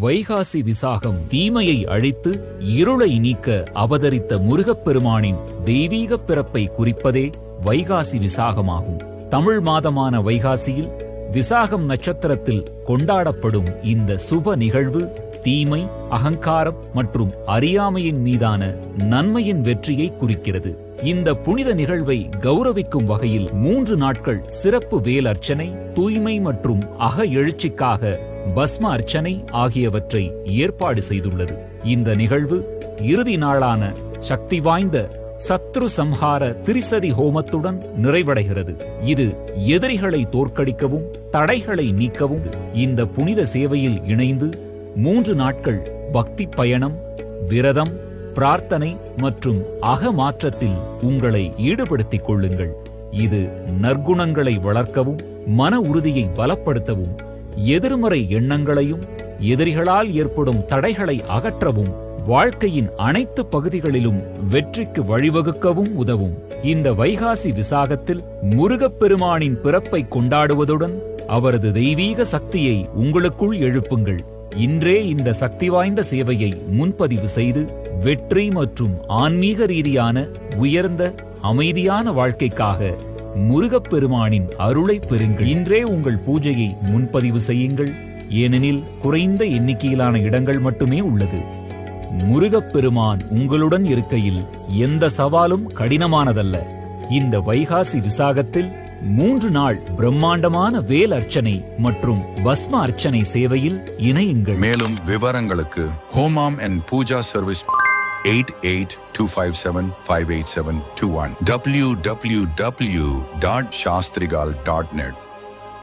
வைகாசி விசாகம் தீமையை அழித்து இருளை நீக்க அவதரித்த முருகப்பெருமானின் தெய்வீக பிறப்பை குறிப்பதே வைகாசி விசாகமாகும். தமிழ் மாதமான வைகாசியில் விசாகம் நட்சத்திரத்தில் கொண்டாடப்படும் இந்த சுப நிகழ்வு தீமை அகங்காரம் மற்றும் அறியாமையின் மீதான நன்மையின் வெற்றியை குறிக்கிறது. இந்த புனித நிகழ்வை கௌரவிக்கும் வகையில் மூன்று நாட்கள் சிறப்பு வேலர்ச்சனை தூய்மை மற்றும் அக எழுச்சிக்காக பஸ்ம அர்ச்சனை ஆகியவற்றை ஏற்பாடு செய்துள்ளது. இந்த நிகழ்வு இறுதி நாளான சக்தி வாய்ந்த சத்ரு சம்ஹார திரிசதி ஹோமத்துடன் நிறைவடைகிறது. இது எதிரிகளை தோற்கடிக்கவும் தடைகளை நீக்கவும் இந்த புனித சேவையில் இணைந்து மூன்று நாட்கள் பக்தி பயணம் விரதம் பிரார்த்தனை மற்றும் அகமாற்றத்தில் உங்களை ஈடுபடுத்திக் கொள்ளுங்கள். இது நற்குணங்களை வளர்க்கவும் மன உறுதியை பலப்படுத்தவும் எதிர்மறை எண்ணங்களையும் எதிரிகளால் ஏற்படும் தடைகளை அகற்றவும் வாழ்க்கையின் அனைத்து பகுதிகளிலும் வெற்றிக்கு வழிவகுக்கவும் உதவும். இந்த வைகாசி விசாகத்தில் முருகப்பெருமானின் பிறப்பை கொண்டாடுவதுடன் அவரது தெய்வீக சக்தியை உங்களுக்குள் எழுப்புங்கள். இன்றே இந்த சக்தி வாய்ந்த சேவையை முன்பதிவு செய்து வெற்றி மற்றும் ஆன்மீக ரீதியான உயர்ந்த அமைதியான வாழ்க்கைக்காக முருகப்பெருமானின் அருளை பெறுங்கள். இன்றே உங்கள் பூஜையை முன்பதிவு செய்யுங்கள். ஏனெனில் குறைந்த எண்ணிக்கையிலான இடங்கள் மட்டுமே உள்ளது. முருகப்பெருமான் உங்களுடன் இருக்கையில் எந்த சவாலும் கடினமானதல்ல. இந்த வைகாசி விசாகத்தில் மூன்று நாள் பிரம்மாண்டமான வேல் அர்ச்சனை மற்றும் பஸ்ம அர்ச்சனை சேவையில் இணையுங்கள். மேலும் விவரங்களுக்கு ஹோமாம் அண்ட் பூஜா சர்வீஸ் 8825758721 www.shastrigal.net